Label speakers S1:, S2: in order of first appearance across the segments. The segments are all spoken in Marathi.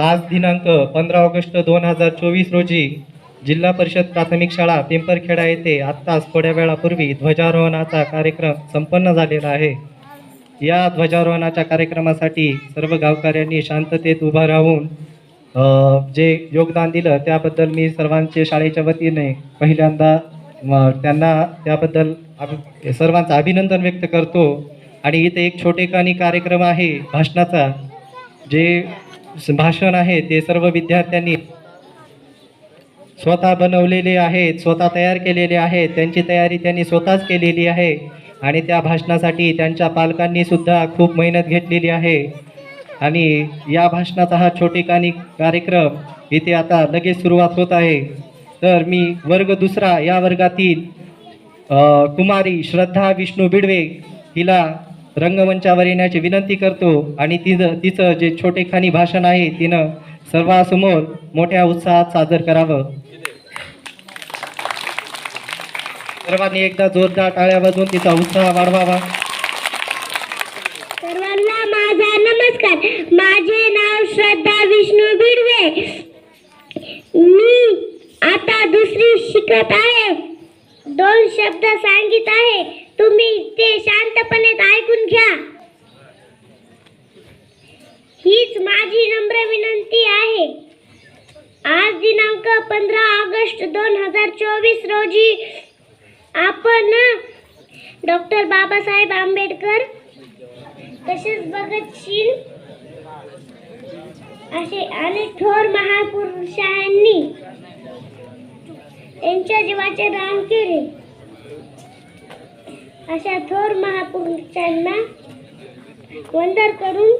S1: आज दिनांक पंधरा ऑगस्ट दोन हजार चोवीस रोजी जिल्हा परिषद प्राथमिक शाळा पिंपरखेडा येथे आत्ताच थोड्या वेळापूर्वी ध्वजारोहणाचा कार्यक्रम संपन्न झालेला आहे. या ध्वजारोहणाच्या कार्यक्रमासाठी सर्व गावकऱ्यांनी शांततेत उभा राहून जे योगदान दिलं त्याबद्दल मी सर्वांचे शाळेच्या वतीने पहिल्यांदा त्यांना त्याबद्दल सर्वांचं अभिनंदन व्यक्त करतो. आणि इथे एक छोटेखानी कार्यक्रम आहे भाषणाचा जे भाषण आहे ते सर्व विद्यार्थ्यांनी स्वतः बनवलेले आहेत स्वतः तयार केलेले आहेत. त्यांची तयारी त्यांनी स्वतःच केलेली आहे आणि त्या भाषणासाठी त्यांच्या पालकांनी सुद्धा खूप मेहनत घेतलेली आहे. आणि या भाषणाचा हा छोटेखानी कार्यक्रम इथे आता लगेच सुरुवात होत आहे. तर मी वर्ग दुसरा या वर्गातील कुमारी श्रद्धा विष्णू बिडवे हिला रंगमंचावर येण्याची विनंती करतो आणि तिचं तिचं जे छोटेखानी भाषण आहे तिनं सर्वांसमोर मोठ्या उत्साहात सादर करावं. सर्वांनी एकदा जोरदार टाळ्या वाजून तिचा उत्साह वाढवावा.
S2: सर्वांना माझा नमस्कार. माझे नाव श्रद्धा विष्णू बिडवे. मी आता दुसरी शिकत आहे. दोन शब्द सांगित आहे. तुम्ही ते शांतपणे ऐकून घ्या. हीच माझी नम्र विनंती आहे. आज दिनांक पंधरा ऑगस्ट दोन हजार चोवीस रोजी आपण डॉक्टर बाबासाहेब आंबेडकर तसेच भगतसिंग असे अनेक थोर महापुरुषांनी यांच्या जीवाचे दान केले. अशा थोर महापुरुषांना वंदन करून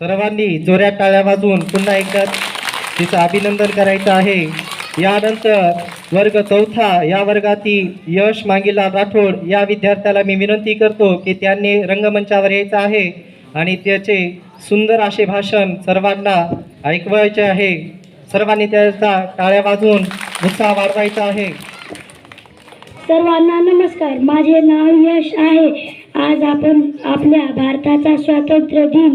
S1: सर्वांनी जोऱ्यात टाळ्या वाजवून पुन्हा एकदा तिचं अभिनंदन करायचं आहे. यानंतर वर्ग चौथा या वर्गातील यश मांगीलाल राठोड या विद्यार्थ्याला मी विनंती करतो की त्यांनी रंगमंचावर यायचं आहे आणि त्याचे सुंदर असे भाषण सर्वांना ऐकवायचे आहे. सर्वांनी त्याचा टाळ्या वाजून उत्साह वाढवायचा आहे.
S2: सर्वांना नमस्कार. माझे नाव यश आहे. आज आपण आपल्या भारताचा स्वातंत्र्य दिन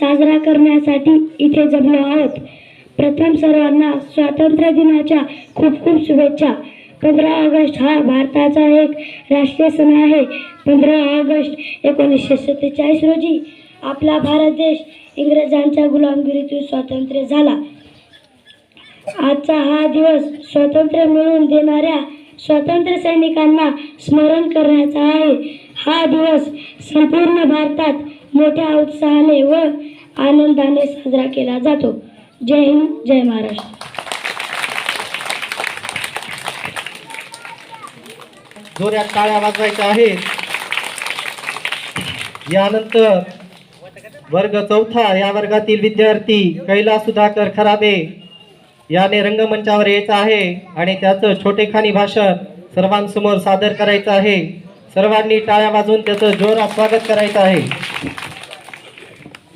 S2: साजरा करण्यासाठी इथे जमलो आहोत. प्रथम सर्वांना स्वातंत्र्य दिनाच्या खूप खूप शुभेच्छा. पंधरा ऑगस्ट हा भारताचा एक राष्ट्रीय सण आहे. पंधरा ऑगस्ट एकोणीसशे सत्तेचाळीस रोजी आपला भारत देश इंग्रजांच्या गुलामगिरीतून स्वातंत्र्य झाला. आजचा हा दिवस स्वातंत्र्य मिळवून देणाऱ्या स्वातंत्र्य सैनिकांना स्मरण करण्याचा आहे. हा दिवस संपूर्ण भारतात मोठ्या उत्साहाने व आनंदाने साजरा केला जातो. जय हिंद जय महाराष्ट्र.
S1: जोऱ्यात टाळ्या वाजवायच्या आहेत. यानंतर वर्ग चौथा या वर्गातील विद्यार्थी कैलास सुधाकर खराबे याने रंगमंचावर यायचं आहे आणि त्याचं छोटेखानी भाषण सर्वांसमोर सादर करायचं आहे. सर्वांनी टाळ्या वाजवून त्याचं जोरात स्वागत करायचं आहे.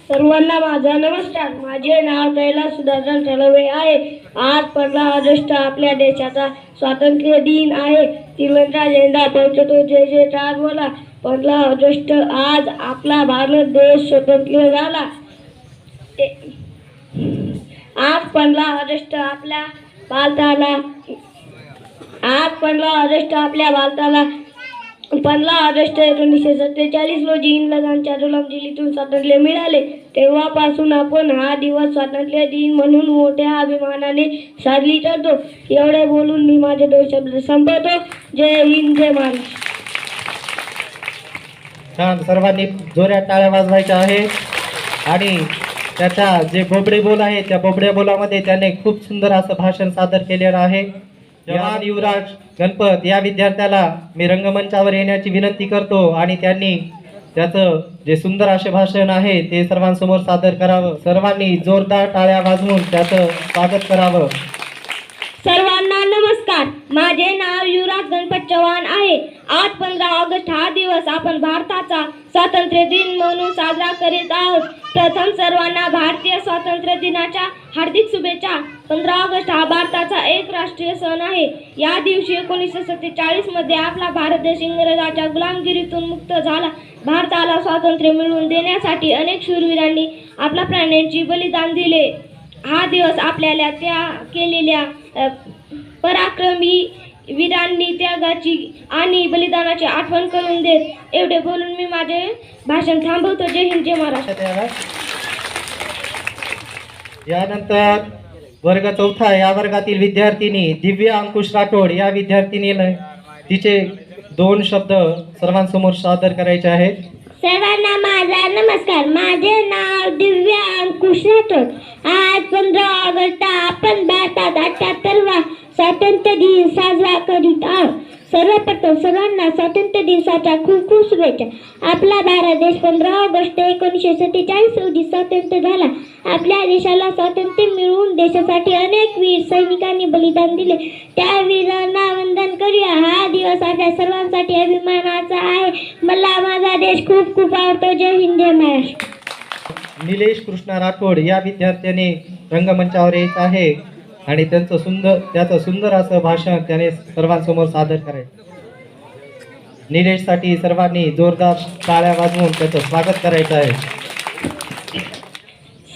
S2: सर्वांना माझा नमस्कार. माझे नाव कैलास सुधाकर चलवे आहे. आज पंधरा ऑगस्ट आपल्या देशाचा स्वातंत्र्य दिन आहे. तिरंगा झेंडा पंचतो जय जय चार बोला. पंधरा ऑगस्ट आज आपला भारत देश स्वतंत्र झाला. ते- आज पंधरा ऑगस्ट आपल्या भारताला आज पंधरा ऑगस्ट आपल्या भारताला पंधरा ऑगस्ट एकोणीसशे सत्तेचाळीस रोजी इंग्रजांच्या गुलामगिरीतून स्वातंत्र्य मिळाले. तेव्हापासून आपण हा दिवस स्वातंत्र्य दिन म्हणून मोठ्या अभिमानाने साजरी करतो. एवढे बोलून मी माझे दोन शब्द संपवतो. जय हिंद जय महाराष्ट्र.
S1: छान सर्वांनी जोऱ्या टाळ्या वाजवायच्या आहे आणि त्याच्या जे बोबडे बोल आहे त्या बोबड्या बोलामध्ये त्याने खूप सुंदर असं भाषण सादर केलेलं आहे. जवान युवराज गणपत या विद्यार्थ्याला मी रंगमंचावर येण्याची विनंती करतो आणि त्यांनी त्याचं जे सुंदर असे भाषण आहे ते सर्वांसमोर सादर करावं. सर्वांनी जोरदार टाळ्या वाजवून त्याचं स्वागत करावं.
S2: सर्वांना नमस्कार. माझे नाव युवराज गणपत चव्हाण आहे. आज पंधरा ऑगस्ट हा दिवस आपण भारताचा स्वातंत्र्य दिन म्हणून साजरा करीत आहोत. प्रथम सर्वांना भारतीय स्वातंत्र्य दिनाच्या हार्दिक शुभेच्छा. पंधरा ऑगस्ट हा भारताचा एक राष्ट्रीय सण आहे. या दिवशी एकोणीसशे सत्तेचाळीसमध्ये आपला भारत देश इंग्रजाच्या गुलामगिरीतून मुक्त झाला. भारताला स्वातंत्र्य मिळवून देण्यासाठी अनेक शूरवीरांनी
S3: आपल्या प्राण्यांची बलिदान दिले. हा दिवस आपल्याला त्या केलेल्या पराक्रमी वीरांनी त्यागाची आणि बलिदानाची आठवण करून देत. एवढे बोलून मी माझे भाषण थांबवतो. जय हिंद जय महाराष्ट्र.
S1: यानंतर वर्ग चौथा या वर्गातील विद्यार्थिनी दिव्या अंकुश राठोड या विद्यार्थिनीला तिचे दोन शब्द सर्वांसमोर सादर करायचे आहेत.
S2: सर्वांना माझा नमस्कार. माझे नाव दिव्या अंकुश राठोड. आज पंधरा ऑगस्ट आपण भारतात अठ्याहत्तरवा स्वातंत्र्य दिन साजरा करीत आहोत. सर्वप्रथम सर्वांना स्वातंत्र्य दिवसाच्या खूप खूप शुभेच्छा. आपला भारत देश पंधरा ऑगस्ट एकोणीसशे सत्तेचाळीस रोजी स्वातंत्र्य झाला. आपल्या देशाला स्वातंत्र्य मिळवून देशासाठी अनेक वीर सैनिकांनी बलिदान दिले. त्या वीरांना वंदन करूया. हा दिवस आपल्या सर्वांसाठी अभिमानाचा आहे. मला माझा देश खूप खूप आवडतो. जय हिंद जय महाराष्ट्र.
S1: निलेश कृष्णा राठोड या विद्यार्थ्याने रंगमंचावर येत आहे. आणि त्यांचं सुंदर त्याचं सुंदर असं भाषण त्याने सर्वांसमोर सादर करायचं. निलेशसाठी सर्वांनी जोरदार टाळ्या वाजवून त्याचं स्वागत करायचं आहे.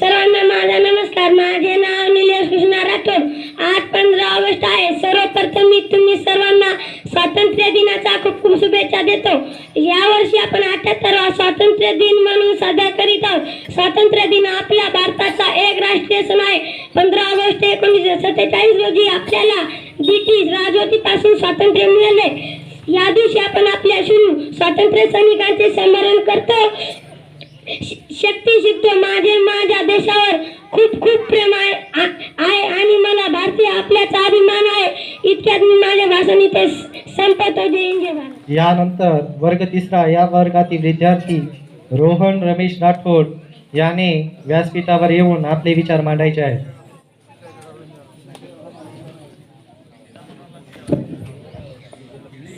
S2: सर्वांना माझा नमस्कार. माझे नाव निलेश कृष्णा राठोड. आज पंधरा ऑगस्ट आहे. सर्वप्रथम मी तुम्ही सर्वांना स्वातंत्र्य दिनाचा खूप खूप शुभेच्छा देतो. यावर्षी आपण अठ्याहत्तरवा स्वातंत्र्य दिन म्हणून साजरा करीत आहोत. स्वातंत्र्य दिन आपल्या भारताचा एक राष्ट्रीय सण आहे पंधरा ऑगस्ट एकोणीसशे सत्तेचाळीस रोजी आपल्याला ब्रिटिश राजवटीपासून स्वातंत्र्य मिळाले या दिवशी आपण आपल्या शूर स्वातंत्र्य सैनिकांचे स्मरण करतो. शक्ती शिकतो माझे माझ्या देशावर खूप खूप प्रेम आहे आहे आणि मला भारतीय आपल्याचा अभिमान आहे. इतक्यात मी माझे भाषण इथे संपतो जय
S1: यानंतर वर्ग तिसरा या वर्गातील विद्यार्थी रोहन रमेश राठोड याने व्यासपीठावर येऊन आपले विचार मांडायचे आहेत.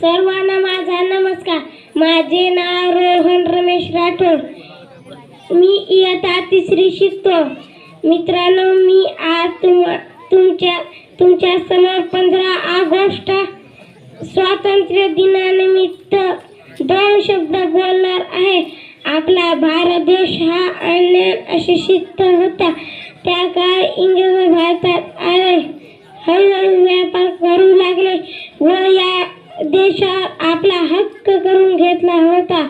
S2: सर्वांना माझा नमस्कार. माझे नाव रोहन रमेश राठोड. मी इयत्ता तिसरी शिकतो मित्रांनो मी आज तुम तुमच्या तुमच्यासमोर पंधरा ऑगस्ट स्वातंत्र्य दिनानिमित्त दोन शब्द बोलणार आहे. आपला भारत देश हा अन्य अशिक्षित होता. त्या काळ इंग्रज भारतात आले. हळूहळू व्यापार करू लागले व या देश आपला हक्क करून घेतला होता.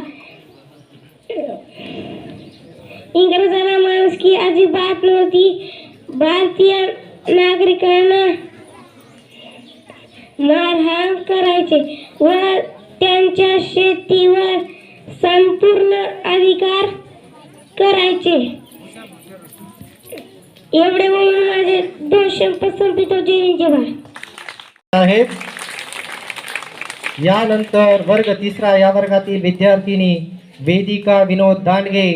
S2: इंग्रजांना माणुसकी अजिबात नव्हती. भारतीय नागरिकांना मारहाण करायचे व त्यांच्या शेतीवर संपूर्ण अधिकार करायचे. एवढे म्हणून माझे दोन शब्द संपितो जय जय
S1: आहेत यानंतर वर्ग तिसरा या वर्गातील विद्यार्थिनी वेदिका विनोद दांडगे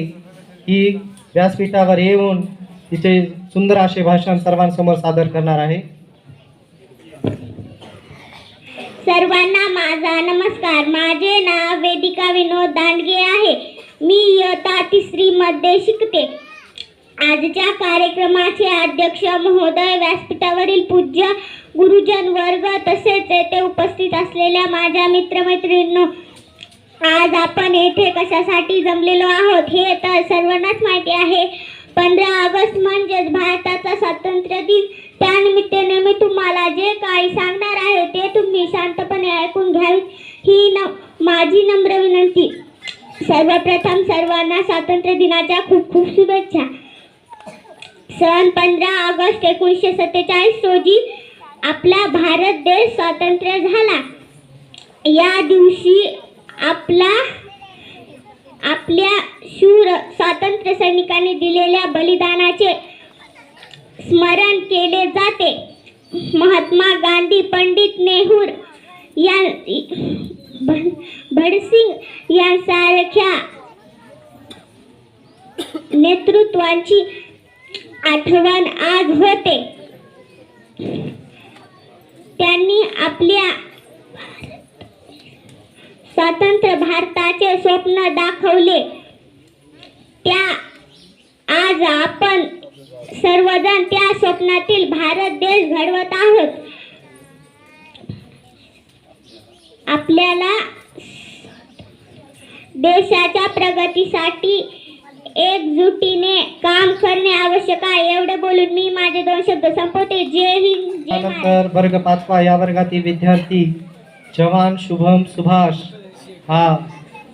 S1: ही व्यासपीठावर येऊन तिचे सुंदर असे भाषण सर्वांसमोर सादर करणार आहे.
S2: सर्वांना माझा नमस्कार. माझे नाव वेदिका विनोद दांडगे आहे. मी इयत्ता तिसरी मध्ये शिकते. आजच्या कार्यक्रमाचे अध्यक्ष महोदय व्यासपीठावरील पूज्य गुरुजन वर्ग तसेच येथे उपस्थित असलेल्या माझ्या मित्रमैत्रिणींनो आज आपण येथे कशासाठी जमलेलो आहोत हे तर सर्वांनाच माहिती आहे. पंधरा ऑगस्ट म्हणजेच भारताचा स्वातंत्र्य दिन. त्यानिमित्ताने मी तुम्हाला जे काही सांगणार आहे ते तुम्ही शांतपणे ऐकून घ्यावी. ही न माझी नम्र विनंती. सर्वप्रथम सर्वांना स्वातंत्र्य दिनाच्या खूप खूप शुभेच्छा. सन पंधरा ऑगस्ट एकोणीसशे सत्तेचाळीस रोजी आपला भारत देश स्वातंत्र्य झाला. या दिवशी आपला आपल्या शूर स्वातंत्र्य सैनिकांनी दिलेल्या बलिदानाचे स्मरण केले जाते. महात्मा गांधी पंडित नेहरू या भ- भडसिंग यांसारख्या नेतृत्वाची आठवण आज होते. त्यांनी आपल्या स्वतंत्र भारताचे स्वप्न दाखवले. त्या आज आपण सर्वजण त्या स्वप्नातील भारत देश घडवत आहोत. आपल्याला देशाच्या प्रगतीसाठी
S4: एकजुटीने काम करणे आवश्यक आहे. एवढे बोलून मी माझे दोन शब्द संप जय हिंद जय महाराष्ट्र
S1: त्यानंतर वर्ग पाचवा या वर्गातील विद्यार्थी जवान शुभम सुभाष. हा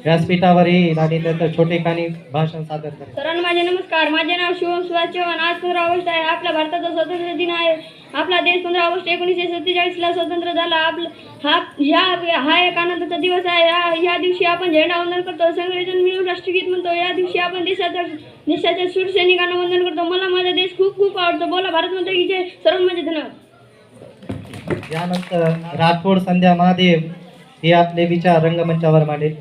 S1: व्यासपीठावर येईल आणि त्याचं छोटेखानी भाषण सादर करेल.
S3: सरांनो माझे नमस्कार. माझे नाव शिवम सुभाष चव्हाण. आज पंधरा ऑगस्ट आहे. आपल्या भारताचा स्वातंत्र्य दिन आहे. आपला देश पंधरा ऑगस्ट एकोणीसशे सत्तेचाळीसला स्वतंत्र झाला. आपला हा ह्या हा एक आनंदाचा दिवस आहे. या ह्या दिवशी आपण झेंडा वंदन करतो. सगळेजण मिळून राष्ट्रगीत म्हणतो. या दिवशी आपण देशाच्या देशाच्या शूरसैनिकांना वंदन करतो. मला माझा देश खूप खूप आवडतो. बोला भारत माता की जय. सर्व माझे धन्यवाद.
S1: यानंतर राठोड संध्या महादेव हे आपले विचार रंगमंचावर मांडेल.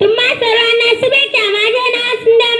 S2: तुम्हा सर्वांना शुभेच्छा. माझे नाव सुंदर